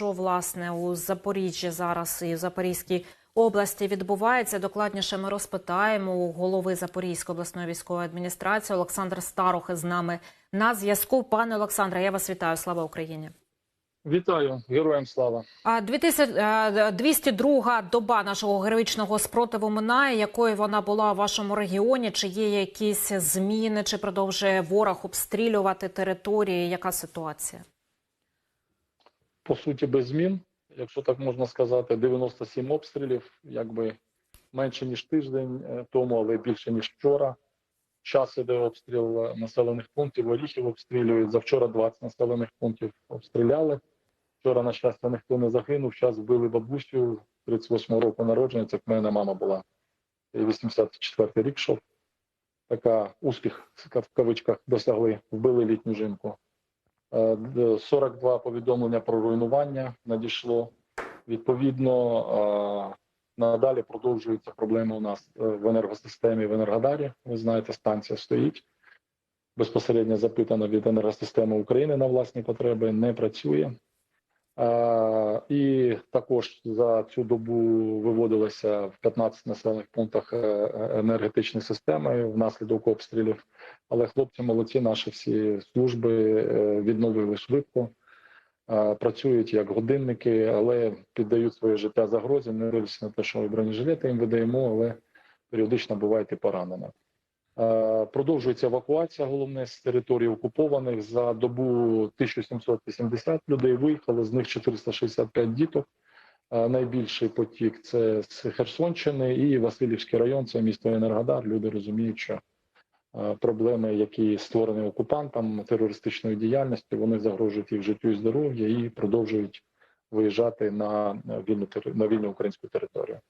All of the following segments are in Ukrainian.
що власне у Запоріжжі зараз і в Запорізькій області відбувається. Докладніше ми розпитаємо у голови Запорізької обласної військової адміністрації Олександр Старох з нами на зв'язку. Пане Олександре, я вас вітаю. Слава Україні. Вітаю, героям слава. А 2000, е, 202 доба нашого героїчного спротиву минає. Якою вона була у вашому регіоні? Чи є якісь зміни? Чи продовжує ворог обстрілювати території? Яка ситуація? По суті, без змін, якщо так можна сказати, 97 обстрілів, якби менше ніж тиждень е, тому, але більше ніж вчора. Час іде обстріл е, населених пунктів. Оріхів обстрілюють. Завчора 20 населених пунктів обстріляли. Вчора, на щастя, ніхто не загинув. Час вбили бабусю 38 року народження. Це в мене мама була. І 84 рік йшов. Така успіх в кавичках досягли, вбили літню жінку. Е, д- 42 повідомлення про руйнування надійшло. Відповідно, е, надалі продовжуються проблеми у нас е, в енергосистемі в Енергодарі. Ви знаєте, станція стоїть. Безпосередньо запитано від енергосистеми України на власні потреби, не працює. І також за цю добу виводилося в 15 населених пунктах е, е, системи внаслідок обстрілів. Але хлопці молодці, наші всі служби е, відновили швидко, працюють як годинники, але піддають своє життя загрозі. Не дивлячись на те, що і бронежилети їм видаємо, але періодично бувають і поранені. Е, Продовжується евакуація, головне з територій окупованих. За добу 1780 людей виїхало, з них 465 діток. Е, Найбільший потік це з Херсонщини і Васильівський район, це місто Енергодар. Люди розуміють, що е, проблеми, які створені окупантам терористичною діяльністю, вони загрожують їх життю і здоров'я і продовжують виїжджати на вільну на вільну українську територію.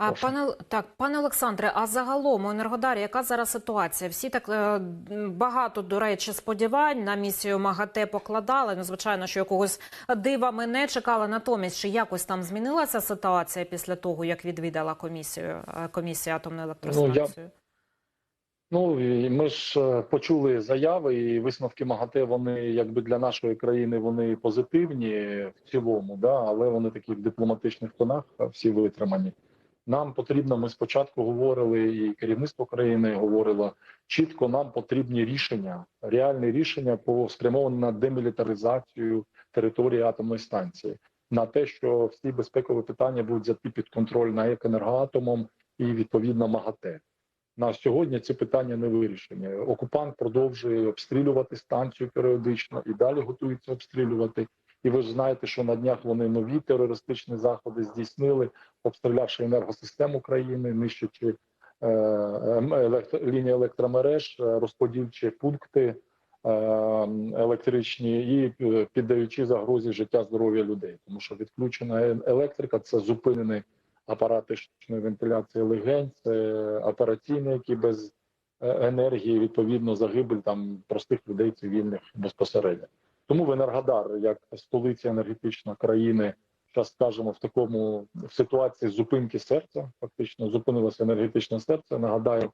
А пане так, пане Олександре, а загалом у Енергодарі яка зараз ситуація? Всі так е, багато, до речі, сподівань на місію МАГАТЕ покладали. Ну, звичайно, що якогось дива ми не чекали. Натомість, чи якось там змінилася ситуація після того, як відвідала комісію е, комісія атомної електростанції? Ну і ми ж е, почули заяви і висновки МАГАТЕ. Вони якби для нашої країни вони позитивні в цілому, да, але вони такі в дипломатичних тонах всі витримані. Нам потрібно. Ми спочатку говорили, і керівництво країни говорило чітко. Нам потрібні рішення, реальні рішення по спрямовані на демілітаризацію території атомної станції, на те, що всі безпекові питання будуть взяті під контроль на енергоатомом і відповідно МАГАТЕ. На сьогодні ці питання не вирішені. Окупант продовжує обстрілювати станцію періодично і далі готується обстрілювати. І ви ж знаєте, що на днях вони нові терористичні заходи здійснили, обстрілявши енергосистему країни, нищачи е, ем, лінії електромереж, е, розподільчі пункти е, електричні і е, піддаючи загрозі життя здоров'я людей, тому що відключена електрика це зупинений апарати штучної вентиляції легень, це операційні, які без енергії, відповідно, загибель там простих людей цивільних безпосередньо. Тому в Енергодар, як столиця енергетичної країни, зараз скажемо в такому в ситуації зупинки серця, фактично зупинилося енергетичне серце. Нагадаю,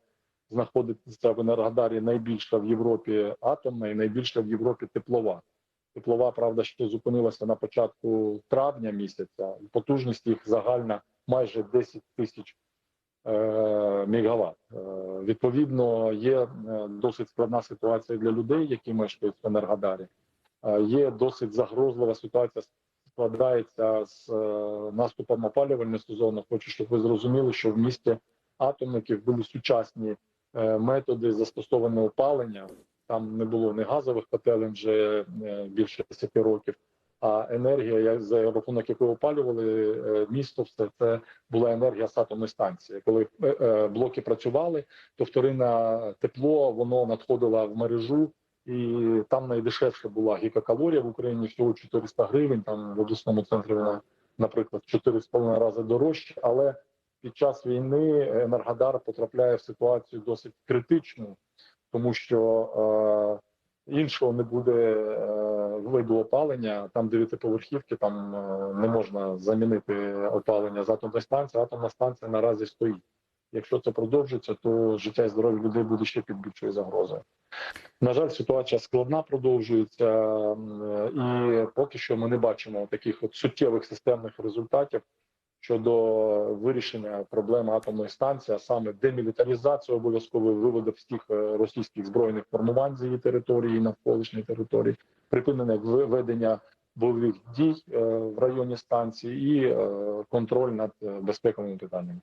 знаходиться в Енергодарі найбільша в Європі атомна і найбільша в Європі теплова. Теплова, правда, ще зупинилася на початку травня місяця. Потужність їх загальна майже 10 тисяч е, мегаватт. Е, відповідно, є е, досить складна ситуація для людей, які мешкають в Енергодарі. Е, є досить загрозлива ситуація. Складається з е, наступом опалювального сезону. Хочу, щоб ви зрозуміли, що в місті атомників були сучасні е, методи застосованого опалення. Там не було ні газових котелень вже більше 10 років. А енергія, як- за рахунок якої опалювали місто, все це була енергія з атомної станції. Коли блоки працювали, то вторинне тепло воно надходило в мережу, і там найдешевше була гікакалорія в Україні всього 400 гривень. Там в обласному центрі вона, наприклад, 4,5 рази дорожче. Але під час війни Енергодар потрапляє в ситуацію досить критичну, тому що е, іншого не буде е, виду опалення. Там дев'ятиповерхівки, там е, не можна замінити опалення з атомної станції. Атомна станція наразі стоїть. Якщо це продовжиться, то життя і здоров'я людей буде ще під більшою загрозою. На жаль, ситуація складна продовжується, і поки що ми не бачимо таких от суттєвих системних результатів щодо вирішення проблеми атомної станції, а саме демілітаризацію обов'язково виводу всіх е, російських збройних формувань з її території, навколишньої території, припинення ведення бойових дій е, в районі станції і е, контроль над безпековими питаннями.